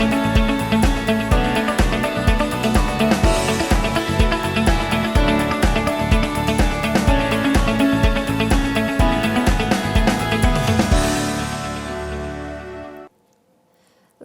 thank you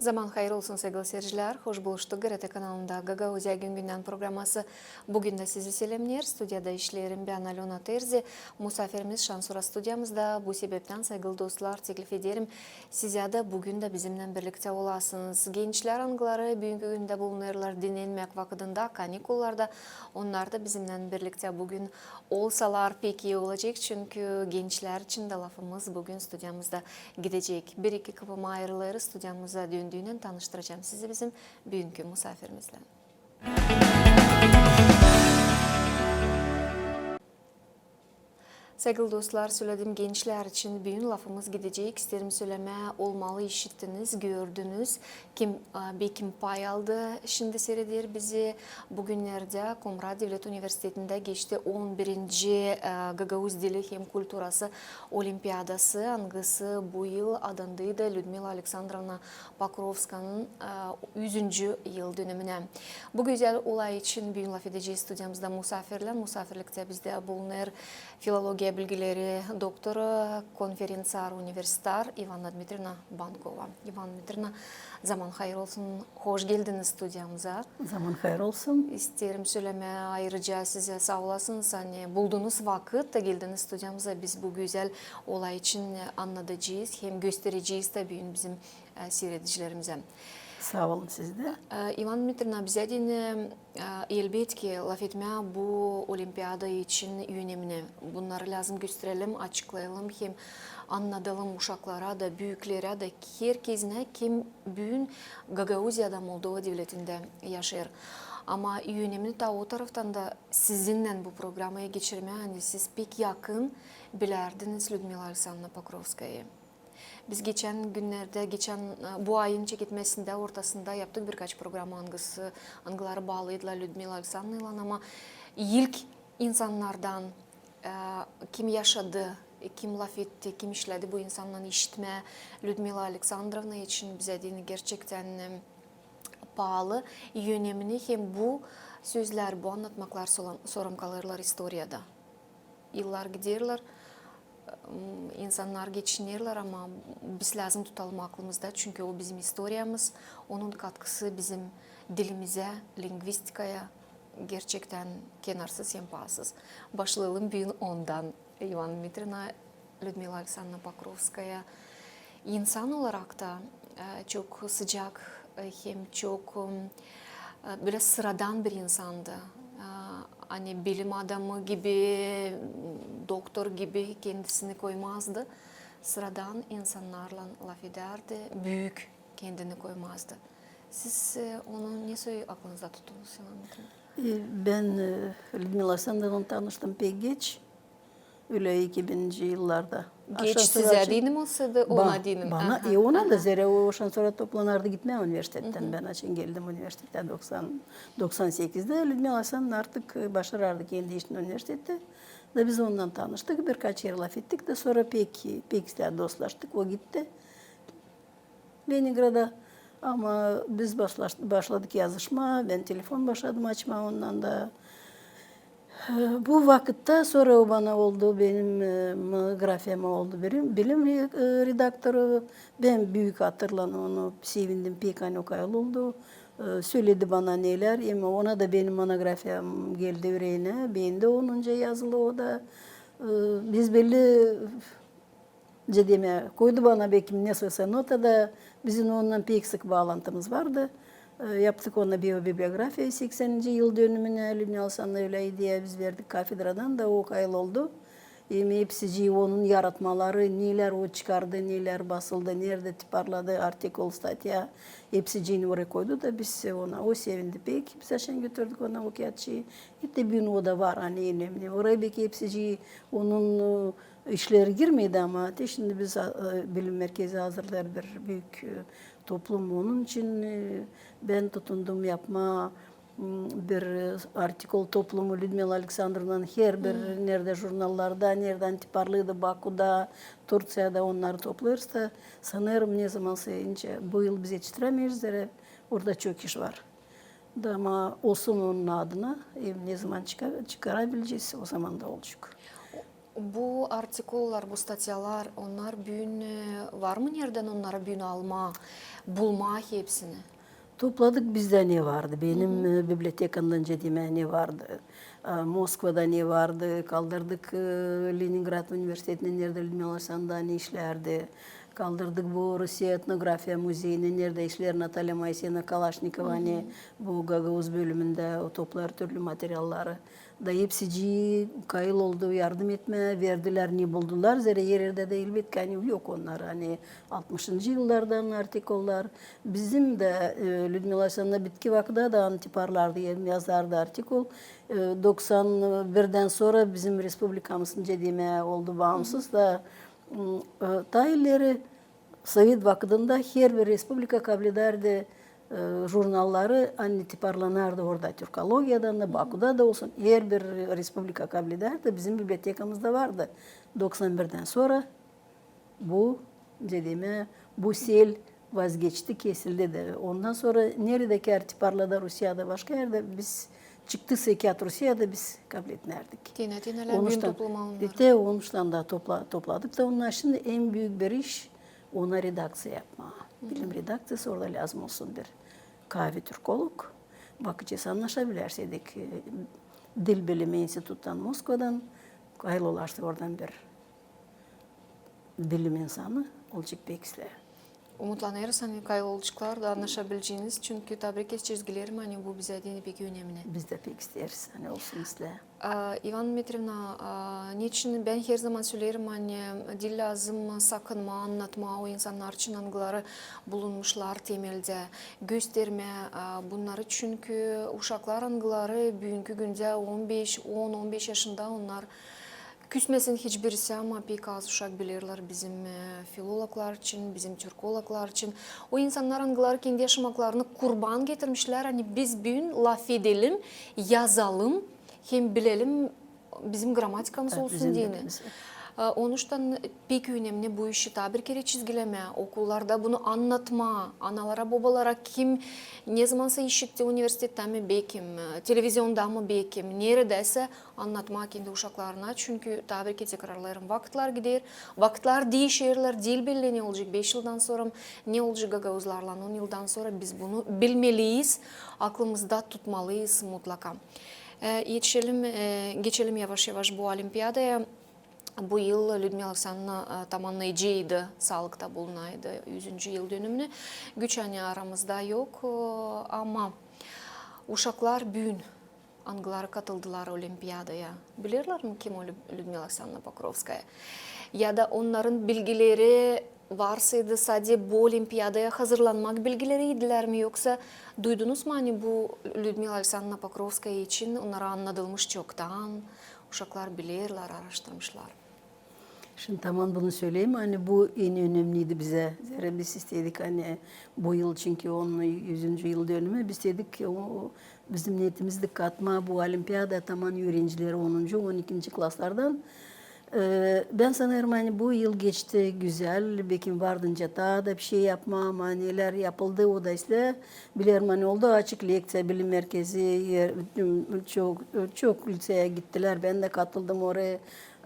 Zaman hayır olsun sevgili seyirciler. Hoş buluştuk GRT kanalında Gagauzya Gün Günden programması. Bugün de sizi selamlar. Stüdyada işlerim ben Alona Terzi. Musafirimiz Şansura stüdyamızda. Bu sebepten sevgili dostlar teklif ederim. Size de bugün de bizimle birlikte olasınız. Gençler angıları bugünkü günde bulunurlar dinlenmek vakitinde, kanikullarda. Onlar da bizimle birlikte bugün olsalar pek iyi olacak. Çünkü gençler için de lafımız bugün stüdyamızda gidecek. Bir iki kapıma ayrıları stüdyamıza döndüğünden tanıştıracağım sizi bizim bugünkü misafirimizle. Sevgili dostlar söyledim gençler için bugün lafımız gidecek. İsterim söyleme olmalı işittiniz, gördünüz. Kim e, bir kim pay aldı şimdi seyreder bizi. Bugünlerde Komra Devlet Üniversitesi'nde geçti 11. e, Gagavuz Dili Hem Kulturası Olimpiyadası. Angısı bu yıl adındaydı Ludmila Aleksandrovna Pakrovska'nın e, 100. yıl dönümüne. Bu güzel olay için bugün laf edeceğiz stüdyamızda misafirler. Misafirlikte bizde bulunur filologiya bilgileri doktoru, konferensiyar üniversitar Ivana Dmitrina Bankova. Ivana Dmitrina zaman hayır olsun. Hoş geldiniz stüdyamıza. Zaman hayır olsun. İsterim söyleme ayrıca size sağ olasınız. Hani bulduğunuz vakit de geldiniz stüdyamıza. Biz bu güzel olay için anlatacağız. Hem göstereceğiz tabii bizim e, seyredicilerimize. Sağ olun siz de. Ee, İvan Dmitrina bize dinle elbette laf etme bu olimpiyada için önemli. Bunları lazım gösterelim, açıklayalım hem anlatalım uşaklara da büyüklere de herkesine kim bugün Gagauzya'da Moldova devletinde yaşar. Ama önemli de o taraftan da sizinle bu programı geçirme hani siz pek yakın bilerdiniz Ludmila Alexandrovna Pokrovska'yı. Biz geçen günlerde, geçen e, bu ayın çekilmesinde ortasında yaptık birkaç program angısı, angıları bağlıydılar Ludmila Alexandrovna ama ilk insanlardan e, kim yaşadı, kim laf etti, kim işledi bu insandan işitme Ludmila Alexandrovna için bize dini gerçekten e, pahalı, önemli hem bu sözler, bu anlatmaklar sorum kalırlar historiada. Yıllar giderler, insanlar geçinirler ama biz lazım tutalım aklımızda çünkü o bizim historiyamız, onun katkısı bizim dilimize, lingvistikaya gerçekten kenarsız, yampasız. Başlayalım bir ondan. Ivan Dmitrina, Людмила Alexandrovna Pakrovskaya insan olarak da çok sıcak hem çok böyle sıradan bir insandı hani bilim adamı gibi, doktor gibi kendisini koymazdı. Sıradan insanlarla laf ederdi, büyük kendini koymazdı. Siz e, onu ne nasıl aklınızda tuttunuz? E, ben e, Lyudmila Sandal'ın tanıştım pek geç öyle 2000-ci yıllarda. Geç sizə dinim olsaydı, ona ba, dinim. Bana, aha, e, ona aha. da zere o oşan sonra toplanardı gitme üniversiteden. Hı hı. Ben açın geldim üniversiteden 90, 98'de. Ludmila Hasan artık e, başarardı kendi işini üniversitede. Da biz ondan tanıştık, birkaç yer laf ettik de sonra pek, pek dostlaştık, o gitti. Leningrad'a ama biz başladık yazışma, ben telefon başladım açma ondan da. Ee, Bu vakitte sonra bana oldu, benim e, monografyama oldu bilim, bilim re- e, redaktörü. Ben büyük hatırlanım onu, sevindim pek hani o kadar oldu. Ee, Söyledi bana neler, ama ona da benim monografyam geldi yüreğine. Ben de onunca yazılı o da. Ee, Biz belli Cedeme koydu bana bekim ne söylese nota da bizim onunla pek sık bağlantımız vardı. E, yaptık ona biyobibliografiya 80. yıl dönümüne Lübnü Alsan'la öyle diye biz verdik kafedradan da o kayıl oldu. E, hepsi onun yaratmaları, neler o çıkardı, neler basıldı, nerede tiparladı, artikul, statya, hepsi oraya koydu da biz ona, o sevindi pek. Biz aşağı götürdük ona o kağıtçıyı. Hep de bir o da var hani önemli. Oraya belki hepsi onun e, işleri girmedi ama de şimdi biz e, bilim merkezi hazırlar bir büyük e, toplum onun için e, ben tutundum yapma m, bir e, artikul toplumu Людмила Alexandrovna'nın her bir nerede jurnallarda, nerede antiparlıydı, Baku'da, Turciya'da onları toplarız da sanırım ne zaman sayınca bu yıl biz yetiştiremeyiz de orada çok iş var. Da ama olsun onun adına e, ne zaman çıkar, çıkarabileceğiz o zaman da olacak. bu artikullar, bu statyalar onlar büyün e, var mı nereden onlara büyün alma, bulma hepsini? Topladık bizde ne vardı? Benim hı hı. E, bibliotekamdan cedime ne vardı? E, Moskova'da ne vardı? Kaldırdık Leningrad Üniversitesi'nin nerede Lyudmila Sanda ne işlerdi? Kaldırdık bu Rusya Etnografya Müzeyi'nin nerede işler Natalya Moiseyevna Kalaşnikova hani bu Gagavuz bölümünde o toplar türlü materyalları. Da hepsi kayıl oldu, yardım etme verdiler, ne buldular. Zere yerde de elbette hani yok onlar hani 60. yıllardan artikollar. Bizim de e, Людмила Alexandrovna bitki vakıda da antiparlardı, yazardı artikol. E, 91'den sonra bizim Respublikamızın dediğime oldu bağımsız da m, e, ta ileri Sovyet vakıdında her bir respublika kabul ederdi e, jurnalları antiparlanardı orada Türkologiyadan da Baku'da da olsun her bir respublika kabul ederdi. Bizim bibliotekamızda vardı. 91'den sonra bu dediğime bu sel vazgeçti, kesildi de. Ondan sonra neredeki artiparlada Rusya'da başka yerde biz çıktı sekat Rusya'da biz kabul etmerdik. Tine tineler bugün toplama alınır. İşte onuştan da topla, topladık da onlar şimdi en büyük bir iş ona redaksiya yapma. Bilim redaksiyası orada lazım olsun bir kahve Türkolog. Bakacağız anlaşabilirseydik. e, Dil Bilimi Enstitüt'ten Moskova'dan ayrılaştı oradan bir bilim insanı olacak bekisler. умутланерсиң кайгылчылар да анаша билжиңиз чүнки табрикес чизгилерим они бу бизде денебеги үнемине бизде пек истерсиз ани болсуңузле иван дмитриевна нечин бен хер заман сүйлерим мани дил азым сакынма аннатма у инсандын арчынангылары булунмушлар темелде көзтерме бунлары чүнкү ушаклар ангылары бүгүнкү күндө он беш он он беш жашында унар Küsmesin hiçbirisi ama pek az uşak bilirler bizim e, filologlar için, bizim Türkologlar için. O insanlar anıları kendi yaşamaklarını kurban getirmişler. Hani biz bugün laf edelim, yazalım, hem bilelim bizim gramatikamız Evet, olsun bizim diye. Onuştan pek önemli bu işi tabir kere çizgileme, okullarda bunu anlatma, analara babalara kim ne zamansa işitti üniversitede mi bekim, televizyonda mı bekim, neredeyse anlatma kendi uşaklarına. Çünkü tabir ki tekrarlarım vakitler gider, vakitler değişirler, dil belli ne olacak 5 yıldan sonra ne olacak gagavuzlarla 10 yıldan sonra biz bunu bilmeliyiz, aklımızda tutmalıyız mutlaka. E, yetişelim, e, geçelim yavaş yavaş bu olimpiyadaya. bu yıl Lyudmila Aleksanovna e, tamamlayıcıydı, sağlıkta bulunaydı 100. yıl dönümünü. Güç anne aramızda yok e, ama uşaklar bugün Anglar katıldılar olimpiyadaya. Bilirler mi kim o Lyudmila Aleksanovna Pokrovskaya? Ya da onların bilgileri varsaydı sadece bu olimpiyadaya hazırlanmak bilgileriydiler mi yoksa duydunuz mu hani bu Lyudmila Aleksanovna Pokrovskaya için onlara anlatılmış çoktan uşaklar bilirler, araştırmışlar. Şimdi tamam bunu söyleyeyim hani bu en önemliydi bize. Zira biz istedik hani bu yıl çünkü onun 100. yıl dönümü biz dedik ki o bizim niyetimizdi katma bu olimpiyada tamam öğrencileri 10. 12. klaslardan. Ee, ben sanırım hani bu yıl geçti güzel. Belki vardınca daha da bir şey yapmam. Hani neler yapıldı o da işte bilirim hani oldu açık leksiya bilim merkezi çok çok liseye gittiler. Ben de katıldım oraya.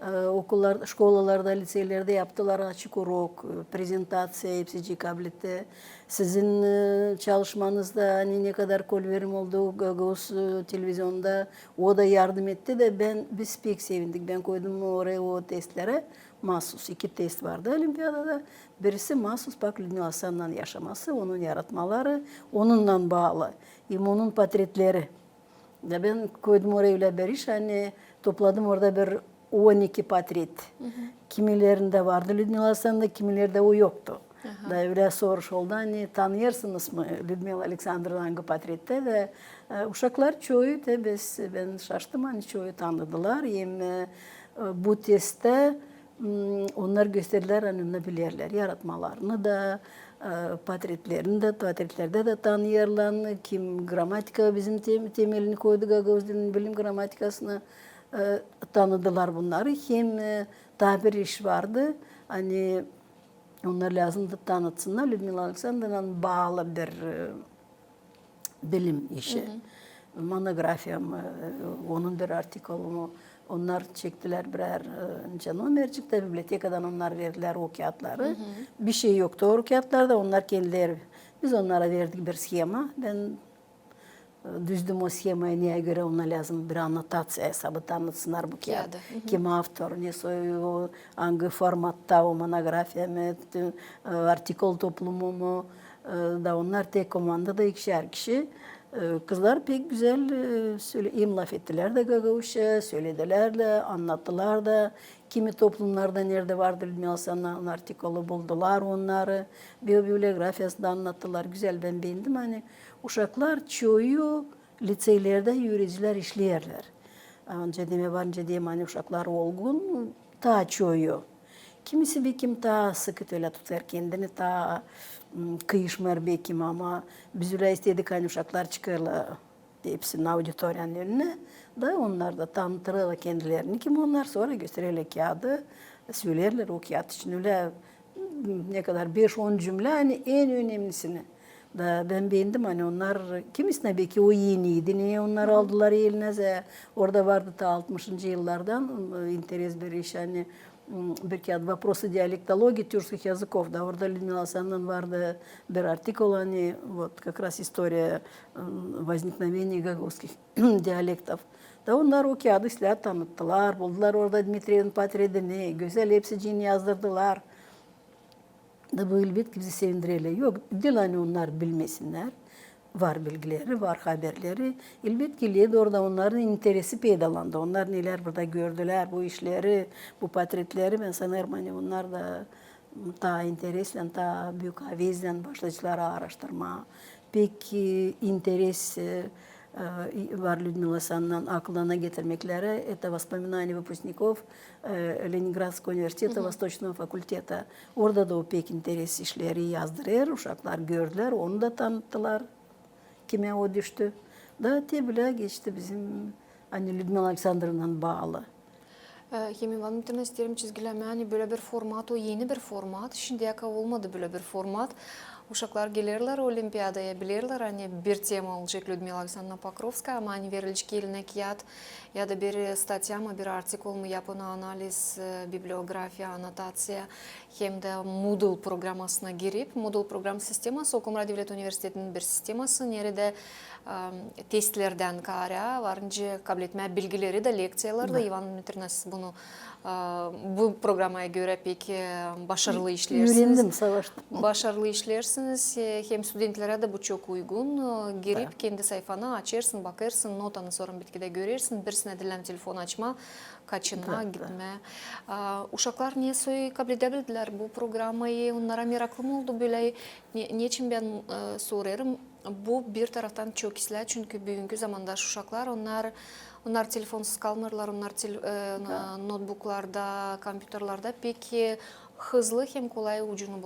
Ee, okullarda, şkolalarda, liselerde yaptılar açık orok, e, prezentasya hepsi CKB'de. Sizin e, çalışmanızda hani ne kadar kol verim oldu Gagos e, televizyonda o da yardım etti de ben biz pek sevindik. Ben koydum oraya o testlere mahsus iki test vardı olimpiyadada. Birisi mahsus bak Lüdnü Hasan'ın yaşaması, onun yaratmaları, onunla bağlı. İmonun portretleri. Ya ben koydum oraya öyle bir iş hani topladım orada bir 12 patrit. Hı hı. Kimilerinde vardı Ludmila San'da, kimilerinde o yoktu. Aha. Da öyle soruş oldu. Hani tanıyorsunuz mu Ludmila Aleksandrovna'nı patrette ve e, ee, uşaklar çoğu da biz, ben şaştım hani çoğu tanıdılar. Hem e, hmm, onlar gösterirler hani bilirler. Yaratmalarını da, e, patritlerini de, patritlerde de tanıyırlar. Kim gramatika bizim tem, temelini koydu Gagavuz bilim gramatikasına. e, tanıdılar bunları. Hem e, daha bir iş vardı. Hani onlar lazım da tanıtsınlar. Людмила Alexandra'nın bağlı bir e, bilim işi. Monografyam, e, onun bir artikolunu onlar çektiler birer e, canım çıktı bibliotekadan onlar verdiler o kağıtları. Bir şey yoktu o kağıtlarda onlar kendileri. Biz onlara verdik bir schema. Ben e, düzdüm o schemayı neye göre ona lazım bir annotasyon hesabı tanıtsınlar bu kağıdı. Kağıdı, Kim autor, ne soyu, hangi formatta o monografya mı, t- e, artikol toplumu mu, e, da onlar tek komandada ikişer kişi. E, Kızlar pek güzel e, söyle, imlaf ettiler de Gagavuş'a, söylediler de, anlattılar da. Kimi toplumlarda nerede vardı Людмила Sana'nın artikolu buldular onları. Biyobiyografyasında anlattılar. Güzel ben beğendim. Hani uşaklar çoğu liseylerde yürüyücüler işleyerler. Önce deme varınca diyeyim hani uşaklar olgun, daha çoğu. Kimisi bir kim daha sıkı öyle tutar kendini, ım, kıyışmar bir kim ama biz öyle istedik hani uşaklar çıkarlar hepsinin auditoryanın önüne. Da onlar da tanıtırlar kendilerini kim onlar sonra gösterirler kağıdı, söylerler o kağıt için öyle ne kadar 5-10 cümle hani en önemlisini Da ben beğendim hani onlar kimisine belki o yeniydi. Niye onlar aldılar eline? Orada vardı ta 60. yıllardan ım, interes bir iş hani м, bir kağıt вопросы диалектологии тюркских языков. Да, orada Людмила Александровна vardı bir artikul hani вот как раз история м, возникновения гаговских диалектов. Da onlar o kağıdı silah tanıttılar. Buldular orada Dmitriev'in patredini. Güzel hepsi cin yazdırdılar. Da bu elbet bizi sevindireyle yok. Değil hani onlar bilmesinler. Var bilgileri, var haberleri. Elbet ki orada onların interesi peydalandı. Onlar neler burada gördüler, bu işleri, bu patretleri. Ben sanırım hani onlar da daha interesle, daha büyük avezle başladılar araştırma. Peki interes var Людмила Саннан aklına getirmekleri. Это воспоминания выпускников э, Ленинградского университета Восточного факультета. Orada da o pek interes işleri yazdırır. Uşaklar gördüler, onu da tanıttılar. Kime o düştü. Da tebile geçti bizim hani Людмила Alexandrovna'nın bağlı. Хеми Валентина isterim çizgileme hani böyle bir format o yeni bir format. Şimdiye kadar olmadı böyle bir format. Uşaklar gelirler olimpiyadaya bilirler hani bir tema olacak Людмила Alexandrovna Покровская ama hani verilecek eline kağıt ya da bir statya mı bir artikul mu yapın analiz, e, bibliografya, anotasya hem de Moodle programasına girip Moodle program sisteması Okum Devlet Üniversiteti'nin bir sisteması nerede e, testlerden kara varınca kabul etme bilgileri de leksiyalarda Ivan Dmitrina siz bunu bu programa göre pek başarılı işlersiniz. Öğrendim, savaştım. Başarılı işlersiniz. E, Hem studentlere de bu çok uygun. E, Girip kendi sayfanı açarsın, bakarsın, notanı sonra bitkide görürsün. Birisine dilen telefon açma, kaçınma, Da, da. gitme. E, Uşaklar niye soyu kabul edebildiler bu programı? Onlara meraklı mı oldu? Ne, niçin ben e, sorarım? Bu bir taraftan çok isler çünkü bugünkü zamanda uşaklar onlar onlar telefonsuz kalmırlar, onlar tel, e, notebooklarda, kompüterlerde peki hızlı hem kolay ucunu.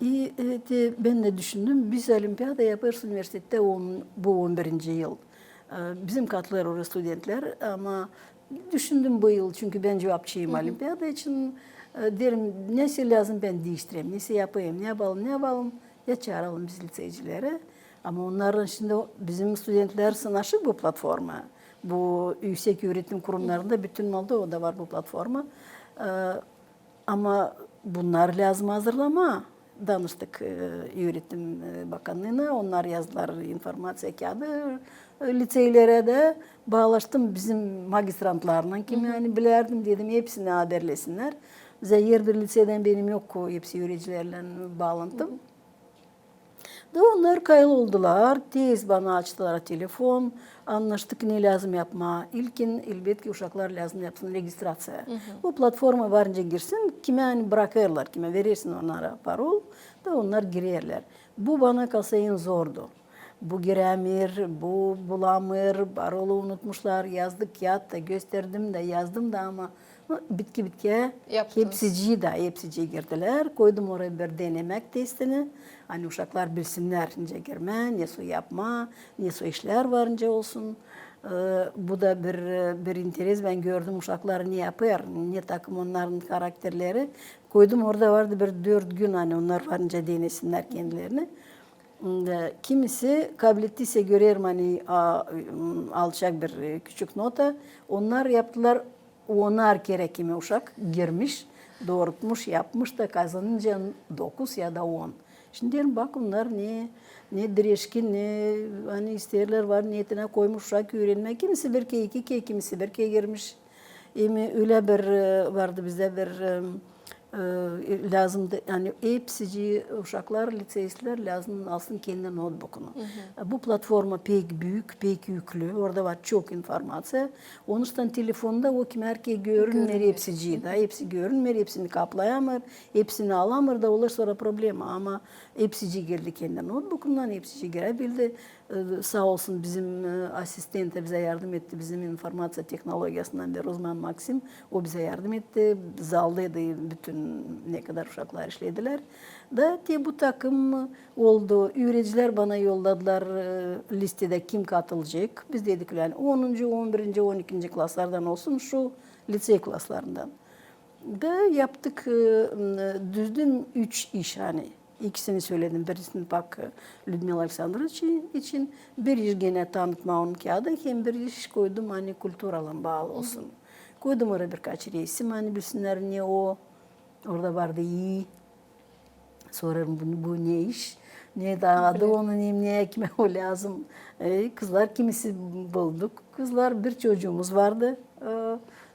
İyi, evet, e, ben de düşündüm. Biz olimpiyada yaparız üniversitede on, bu 11. yıl. Ee, Bizim katılır orada studentler ama düşündüm bu yıl çünkü ben cevapçıyım olimpiyada için. E, Derim nesi lazım ben değiştireyim, nesi yapayım, ne yapalım, ne yapalım. Ya çağıralım biz liseycilere. Ama onların şimdi bizim studentler sınaşık bu platforma. Bu yüksek öğretim kurumlarında bütün Moldova'da var bu platforma. Ee, ama bunlar lazım hazırlama. Danıştık e, Öğretim e, Bakanlığı'na. Onlar yazdılar informasyon kağıdı. E, Liseylere de bağlaştım bizim magistrantlarla. Kim yani bilerdim dedim hepsini haberlesinler. Bize yer bir liseden benim yok hepsi öğrencilerle bağlantım. Da onlar kayıl oldular. Tez bana açtılar telefon. Anlaştık ne lazım yapma. İlkin elbet ki uşaklar lazım yapsın registrasyon. Bu platforma varınca girsin. Kime hani bırakırlar. Kime verirsin onlara parol. Da onlar girerler. Bu bana kalsa en zordu. Bu giremir, bu bulamır, parolu unutmuşlar. Yazdık kağıtta gösterdim de yazdım da ama Bitki bitkiye Yaptınız. hepsici de hepsici girdiler. Koydum oraya bir denemek testini. Hani uşaklar bilsinler ince girme, ne su yapma, ne su işler var ince olsun. Ee, bu da bir bir interes ben gördüm uşaklar ne yapıyor, ne takım onların karakterleri. Koydum orada vardı bir dört gün hani onlar varınca denesinler kendilerini. Ee, Kimisi kabiliyetliyse görüyorum hani a- alacak bir e, küçük nota. Onlar yaptılar onar kere kimi uşak girmiş, doğrultmuş, yapmış da kazanınca 9 ya da 10. Şimdi diyorum bak onlar ne ne direşkin ne hani isterler var niyetine koymuş uşak öğrenme. Kimisi bir ke iki ke kimisi bir ke girmiş. Emi öyle bir e, vardı bize bir e, lazımdı. Yani hepsici uşaklar, liseyistler lazım alsın kendi notebook'unu. Bu platforma pek büyük, pek yüklü. Orada var çok informasyon. Onun için telefonda o kim erkeği görünmür hepsici de. Hepsi görünmür, hepsini kaplayamır, hepsini alamır da olur sonra problem. Ama hepsici girdi kendi notebook'undan, hepsici girebildi. Ee, Sağ olsun bizim e, asistan da bize yardım etti. Bizim informasyon teknolojisinden bir uzman Maxim. O bize yardım etti. Zaldaydı bütün ne kadar uşaklar işlediler. Da te bu takım oldu. Öğrenciler bana yolladılar e, listede kim katılacak. Biz dedik yani 10. 11. 12. klaslardan olsun şu lisey klaslarından. Da yaptık e, düzdüm üç iş hani. İkisini söyledim. Birisini bak e, Людмила Alexandrovna için, için bir iş gene tanıtma onun kağıdı. Hem bir iş koydum hani kültür alan bağlı olsun. Koydum oraya birkaç resim hani bilsinler ne o. Orada vardı iyi. Sorarım bu, bu ne iş? Ne daha adı onun ne kime o lazım. Ee, kızlar kimisi bulduk. Kızlar bir çocuğumuz vardı. Ee,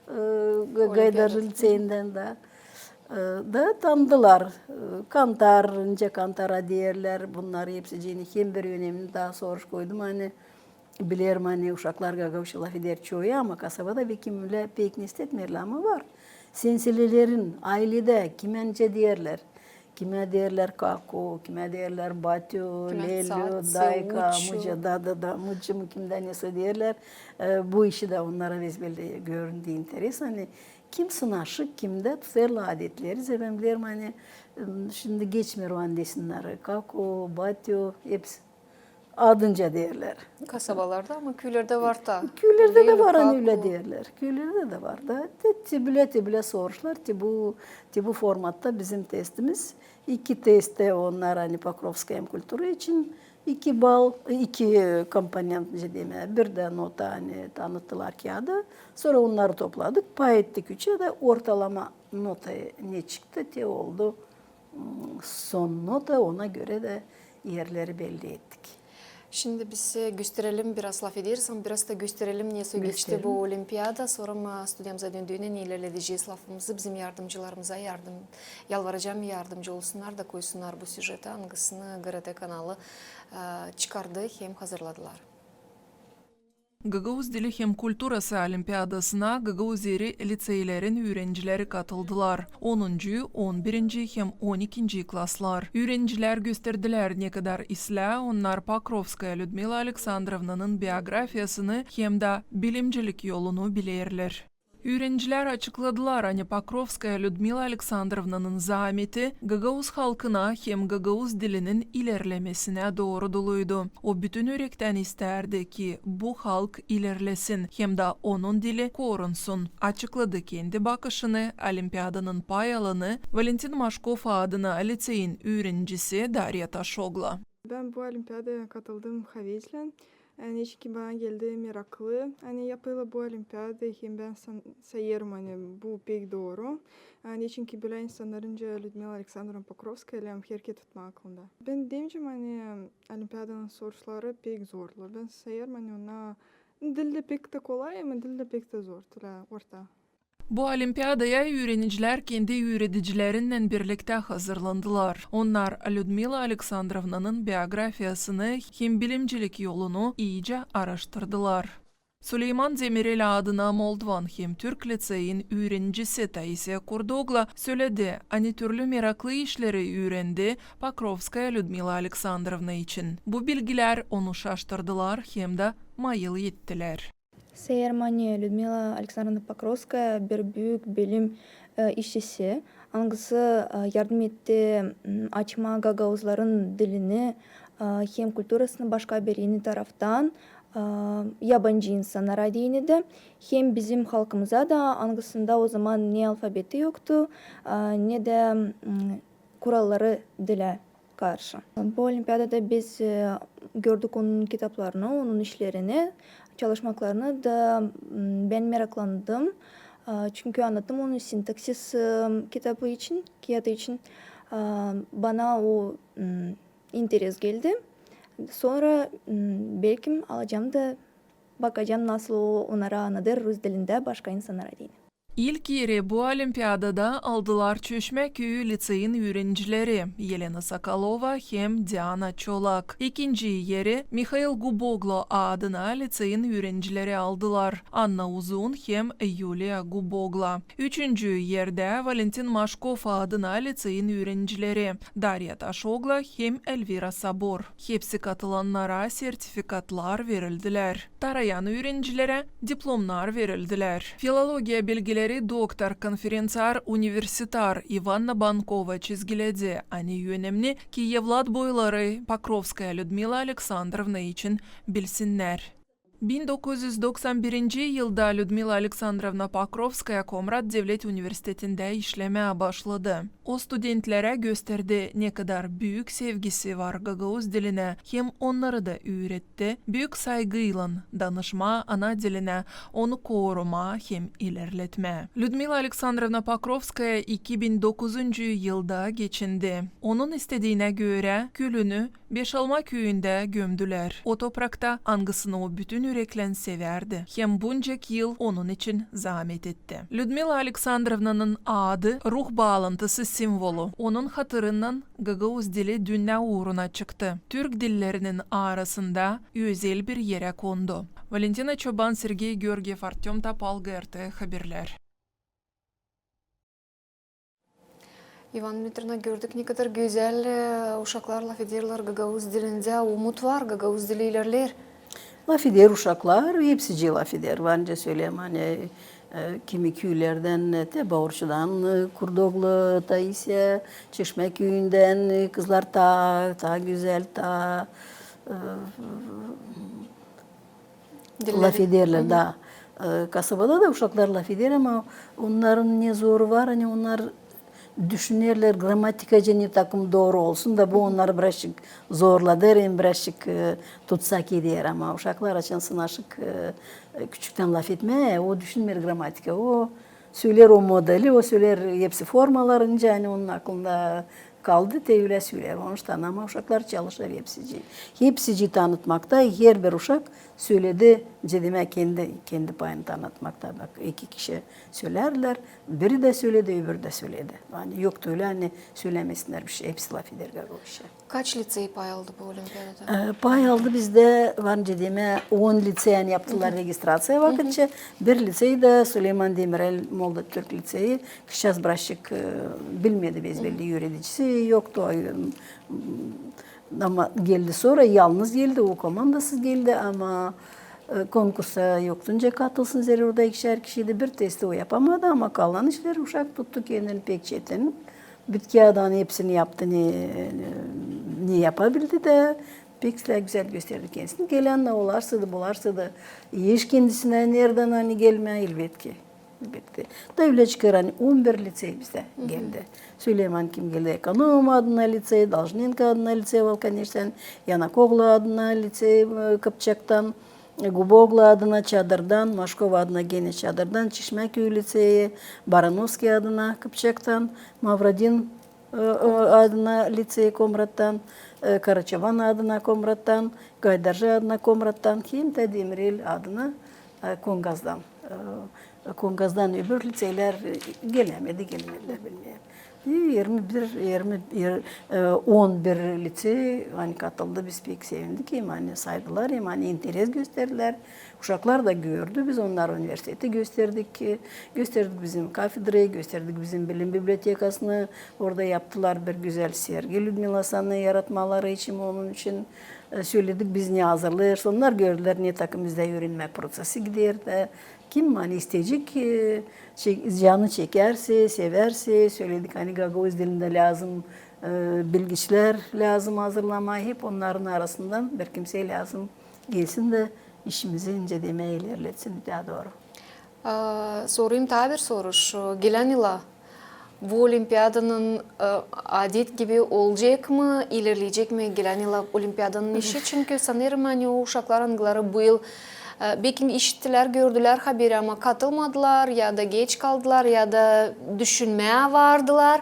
e, Gaydar Liseyinden de. Ee, da tanıdılar. Ee, Kantar, ince kantara diğerler. Bunlar hepsi cini hem bir önemli daha soruş koydum. Hani bilirim hani uşaklar gagavşı laf eder çoğu ama kasabada bir kimle pek nistetmirler ama var. Sensilelerin ailede kimence diğerler. Kime derler kako, kime derler batyo, tsatsi, dayka, muca, da da da, mucu mu kimden neyse derler. Ee, bu işi de onlara bezbelde göründü interes. Hani kim sınaşık, kimde tutarlı adetleri. Sebem bilirim hani şimdi geçmiyor o an desinler. Kako, batyo, hepsi adınca derler. Kasabalarda ama köylerde var da. Köylerde de var hani öyle derler. Köylerde de var da. Tibüle tibüle soruşlar. Ti bu, ti bu formatta bizim testimiz. İki testte onlar hani Pakrovskaya kültürü için iki bal, iki komponent diyeyim. Bir de nota hani tanıttılar kağıdı. Sonra onları topladık. Pay ettik üçe de ortalama nota ne çıktı te oldu. Hmm, Son nota ona göre de yerleri belli ettik. Şimdi biz e, gösterelim biraz laf edersen biraz da gösterelim nasıl geçti Gösterelim. bu olimpiyada. Sonra mı stüdyamıza döndüğünde neler edeceğiz lafımızı bizim yardımcılarımıza yardım yalvaracağım yardımcı olsunlar da koysunlar bu süjeti hangisini GRT kanalı e, çıkardı hem hazırladılar. Gagavuz Dili hem Kulturası Olimpiyadasına Gagavuzeri liseylerin öğrencileri katıldılar. 10. 11. hem 12. klaslar. Öğrenciler gösterdiler ne kadar isla onlar Pakrovskaya Людмила Aleksandrovna'nın biyografyasını hem de bilimcilik yolunu bilirler. Öğrenciler açıkladılar hani Anya Pakrovskaya Ludmila Aleksandrovna'nın zahmeti Gagavuz halkına hem Gagavuz dilinin ilerlemesine doğru doluydu. O bütün yürekten isterdi ki bu halk ilerlesin hem de onun dili korunsun. Açıkladı kendi bakışını, olimpiyadanın pay alanı Valentin Maşkov adına liseyin öğrencisi Darya Taşogla. Ben bu olimpiyadaya katıldım Haviz'le. Yani çünkü bana geldi meraklı. Hani yapılı bu olimpiyada hem ben san, sayarım hani bu pek doğru. Yani çünkü böyle insanlarınca Людмила Alexandrovna Pokrovskaya ile hareket etme aklında. Ben demeyeceğim hani olimpiyadanın soruları pek zorlu. Ben sayarım hani ona dilde pek de kolay ama dilde pek de zor. Tula orta. Bu olimpiadaya yüreniçiler kendi yürüdicilerinden birlikte hazırlandılar. Onlar Lyudmila Aleksandrovna'nın biyografiyasını hem bilimcilik yolunu iyice araştırdılar. Süleyman Demirel adına Moldovan hem Türk Liseyin öğrencisi Taisya Kurdogla söyledi, hani türlü meraklı işleri öğrendi Pakrovskaya Lyudmila Aleksandrovna için. Bu bilgiler onu şaştırdılar hem de mayıl ettiler. Сейермани Людмила Александровна Покровская bir büyük bilim e, işçisi. Angısı e, yardım etti m, açma gagavuzların dilini e, hem kültürasını başka bir yeni taraftan e, yabancı insanlara değinedi. Hem bizim halkımıza da angısında o zaman ne alfabeti yoktu e, ne de m, kuralları dile karşı. Bu olimpiyadada biz e, gördük onun kitaplarını, onun işlerini, çalışmalarını da ben meraklandım. Çünkü anlattım onun sintaksis kitabı için, kağıdı için bana o interes geldi. Sonra belki alacağım da bakacağım nasıl onlara anlatır Rus dilinde başka insanlara değil. İlk yeri bu olimpiyadada aldılar Çeşme Köyü Liseyin öğrencileri Yelena Sakalova hem Diana Çolak. İkinci yeri Mikhail Guboglo adına liseyin öğrencileri aldılar. Anna Uzun hem Yulia Gubogla. Üçüncü yerde Valentin Maşkov adına liseyin öğrencileri Darya Taşogla hem Elvira Sabor. Hepsi katılanlara sertifikatlar verildiler. Tarayan öğrencilere diplomlar verildiler. Filologiya bilgileri Ері доктор конференциар университар Иванна Банкова чизгиляде ани юнемни Киевлад бойлары Покровская Людмила Александровна ичин билсиннер. 1991 yılda Людмила Aleksandrovna Pakrovskaya Komrat Devlet Üniversiteti'nde işlemeye başladı. O studentlere gösterdi ne kadar büyük sevgisi var Gagavuz diline hem onları da öğretti. Büyük saygıyla danışma ana diline, onu koruma hem ilerletme. Людмила Aleksandrovna Pakrovskaya 2009 yılda geçindi. Onun istediğine göre külünü Beşalma köyünde gömdüler. O toprakta angısını o bütün yüreklen severdi. Hem bunca yıl onun için zahmet etti. Людмила Aleksandrovna'nın adı ruh bağlantısı simvolu. Onun hatırından Gagavuz dili dünya uğruna çıktı. Türk dillerinin arasında özel bir yere kondu. Valentina Çoban, Sergey Georgiev, Artyom Tapal, GRT Haberler. İvan Dmitrina gördük ne kadar güzel e, uşaklar laf ediyorlar Gagavuz dilinde. Umut var Gagavuz dili ilerler. Laf eder uşaklar, hepsici laf eder. Bence söyleyeyim hani e, kimi köylerden e, te Bağırçı'dan, e, Kurdoglu, Taisya, Çeşme köyünden e, kızlar ta, ta güzel, ta e, Dilleri. laf ederler da. E, Kasabada da uşaklar laf eder ama onların ne zoru var hani onlar düşünürler grammatikacı ne takım doğru olsun da bu onları birazcık zorladır, birazcık e, tutsak eder ama uşaklar için sınaşık e, küçükten laf etme, o düşünmür gramatika, o söyler o modeli, o söyler hepsi formalarınca hani onun aklında kaldı tevhile söyler. Onu ama uşaklar çalışır hepsici. Hepsici tanıtmakta her bir uşak söyledi. Cedime kendi kendi payını tanıtmakta. Bak iki kişi söylerler. Biri de söyledi, öbürü de söyledi. Yani yoktu öyle hani söylemesinler bir şey. Hepsi laf eder o işe. Kaç liseyi pay aldı bu olimpiyadada? Ee, Pay aldı bizde var dediğime 10 liseyen yaptılar registrasyon vakitçe. Bir liseyi de Süleyman Demirel Molda Türk Liseyi. Kışaz Braşık e, bilmedi biz belli öğreticisi yoktu. e, Ama geldi sonra yalnız geldi o komandasız geldi ama e, konkursa yoktunca katılsın zeri orada ikişer kişiydi bir testi o yapamadı ama kalan işler uşak tuttu kendini pek çetin Bitki adamı hepsini yaptı ne, ne yapabildi de pek güzel gösterdi kendisini. Gelen ne olarsa da bularsa da iş kendisine nereden hani gelme elbet ki. Elbette. Da öyle çıkar hani 11 lisey bizde geldi. Süleyman kim geldi? Ekonom adına lisey, Должненко adına lisey var конечно. Yanakoglu adına lisey e, Kapçak'tan. Губогла adına Çadır'dan, Maşkova adına gene Çadır'dan, Çeşmeköy Liseyi, Baranovski adına Kıpçak'tan, Mavradin e, e, adına Liseyi Komrat'tan, e, Karaçavan adına Komrat'tan, Gaydarcı adına Komrat'tan, kim de Demirel adına e, Kongaz'dan. E, Kongaz'dan öbür liseyler e, gelemedi, gelmediler Bilmiyorum. 21, 20, yir- e, 11 lisey hani katıldı. Biz pek sevindik. Hem hani saydılar hem hani interes gösterdiler. Uşaklar da gördü. Biz onlar üniversiteti gösterdik. Gösterdik bizim kafedrayı, gösterdik bizim bilim bibliotekasını. Orada yaptılar bir güzel sergi. Ludmila San'ı yaratmaları için onun için e, söyledik biz ne hazırlıyoruz. Onlar gördüler ne takım bizde öğrenme prosesi gidiyor da kim hani isteyecek e, çek- canı çekerse, severse söyledik hani Gagavuz dilinde lazım e, bilgiçler lazım hazırlamaya hep onların arasından bir kimse lazım gelsin de işimizi ince demeye ilerletsin daha doğru. Ee, sorayım daha bir soru. Şu gelen yıla bu olimpiyadanın e, adet gibi olacak mı, ilerleyecek mi gelen yıla olimpiyadanın işi? Çünkü sanırım hani o uşaklar angıları bu yıl belki işittiler, gördüler haberi ama katılmadılar ya da geç kaldılar ya da düşünmeye vardılar.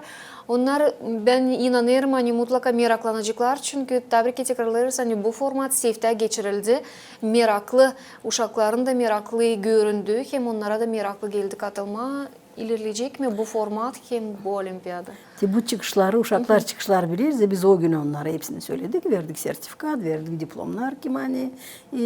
Onlar ben inanıyorum hani mutlaka meraklanacaklar çünkü tabii ki tekrarlarız hani bu format sefte geçirildi. Meraklı uşakların da meraklı göründü hem onlara da meraklı geldi katılma. İlerleyecek mi bu format hem bu olimpiyada? Te bu çıkışları, uşaklar çıkışlar biliriz de biz o gün onlara hepsini söyledik. Verdik sertifikat, verdik diplomlar ki hani e,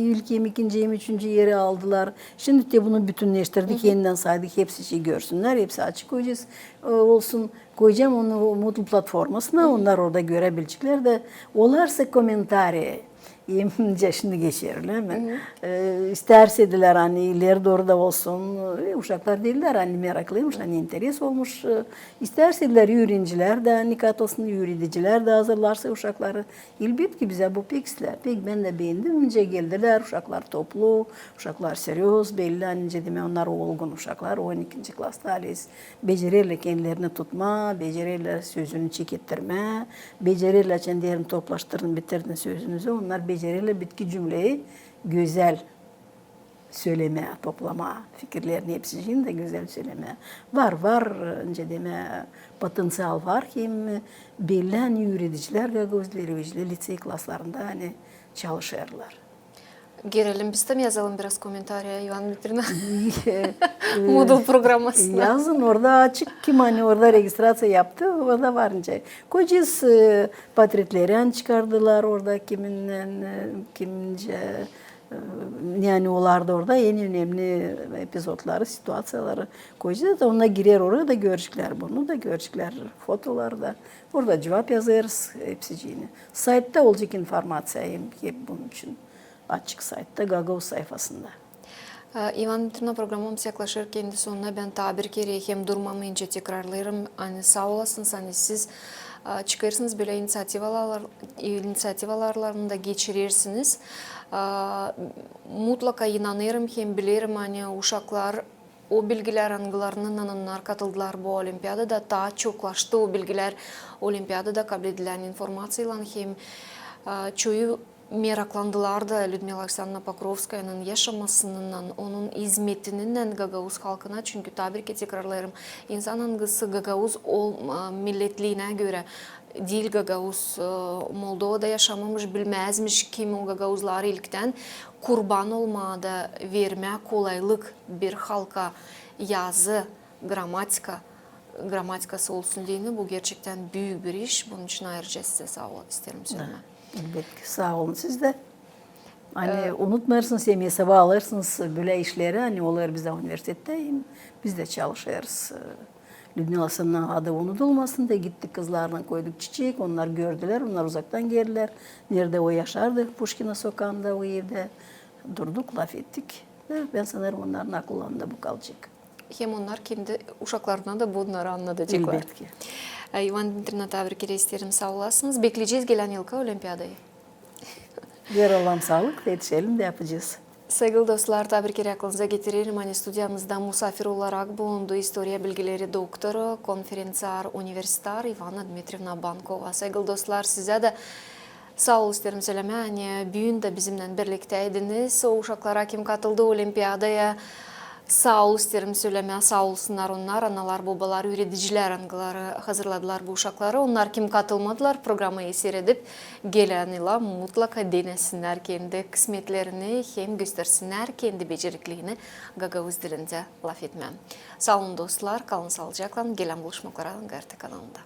ülkem ikinci hem üçüncü yeri aldılar. Şimdi de bunu bütünleştirdik, yeniden saydık. Hepsi şey görsünler, hepsi açık koyacağız. E, olsun koyacağım onu Moodle platformasına. Onlar orada görebilecekler de olarsa komentari Yemce şimdi geçirirler mi? Ee, isterse hani ileri doğru da olsun. E, uşaklar değiller hani meraklıymış hani interes olmuş. E, isterseler öğrenciler de katılsın öğreticiler de hazırlarsa uşakları. İlbet ki bize bu pek pek ben de beğendim. İnce geldiler uşaklar toplu, uşaklar seriyoz belli hani deme onlar olgun uşaklar 12. klasta aliyiz. Becerirler kendilerini tutma, becerirler sözünü çekettirme, becerirler kendilerini toplaştırın bitirdin sözünüzü. Onlar becerirler bitki cümleyi güzel söyleme, toplama, fikirlerini hepsini de güzel söyleme. Var var önce deme potansiyel var hem belli hani öğreticiler Gagavuzleri lisey klaslarında hani çalışırlar. Gelelim biz de mi yazalım biraz komentarya Ivan Dmitrina? Ee, Moodle programmasına. Yazın orada açık kim hani orada registrasyon yaptı orada varınca. Kocası e, portretlerini çıkardılar orada kiminle e, kimince e, yani onlar da orada en önemli epizodları, situasyaları koyacağız da ona girer oraya da görecekler bunu da görecekler fotolarda. Orada cevap yazarız hepsiciğini. Site'de olacak informasya hem hep bunun için açık site'de Gagavuz sayfasında. Ee, Ivan Dmitrina programımız yaklaşırken de sonuna ben tabir gereği hem durmamayınca tekrarlarım. Hani sağ olasınız hani siz e, çıkarırsınız böyle inisiyativalar, inisiyativalarını da geçirirsiniz. Ee, Mutlaka inanırım hem bilirim hani uşaklar o bilgiler angılarının anınlar katıldılar bu olimpiyadada daha çoklaştı o bilgiler olimpiyadada kabul edilen informasyayla hem e, çoğu meraklandılar da Людмила Alexandrovna Покровskaya'nın yaşamasından, onun hizmetinden Gagavuz halkına. Çünkü tabii ki tekrarlarım, insan angısı Gagavuz ol, milletliğine göre değil Gagavuz, e, Moldova'da yaşamamış, bilmezmiş kim o Gagavuzları ilkten kurban olmada verme kolaylık bir halka yazı, gramatika, gramatikası olsun diye bu gerçekten büyük bir iş. Bunun için ayrıca size sağ ol isterim söylemek. Elbette sağ olun siz de. Hani unutmarsınız hem hesaba alırsınız böyle işleri. Hani onlar biz de üniversitedeyim. Biz de çalışıyoruz. Людмила San'ın adı unutulmasın da gittik kızlarla koyduk çiçek. Onlar gördüler. Onlar uzaktan geldiler. Nerede o yaşardı? Puşkina sokağında o evde. Durduk laf ettik. Ve Ben sanırım onların akıllarında bu kalacak. Hem onlar kendi uşaklarına da bunları anlatacaklar. Elbette ki. Иван Дмитриевна тавр керестерім сау боласыңыз беклежез келанелка олимпиадай бер алам саулык жетишелим деп апыжыз Сәйгіл достылар, табіркер ақылыңызға кетірерім. мани студиямызда Мусафирулар Акбуынды история білгілері доктору конференциар, университар Ивана Дмитриевна Банкова. Сәйгіл достылар, сізді да сау істерім сәлеме. Әне бүйін де бізімнен бірлікте әйдіңіз. Оғушақлар аким қатылды Олимпиадая. Sağ ol isterim söyleme, sağ olsunlar onlar, analar, babalar, üreticiler angıları hazırladılar bu uşakları. Onlar kim katılmadılar programayı seyredip gelen yıla mutlaka denesinler kendi kısmetlerini hem göstersinler kendi becerikliğini Gagavuz dilinde laf etmem. Sağ olun dostlar, kalın sağlıcakla, gelen buluşmaklara Gerte kanalında.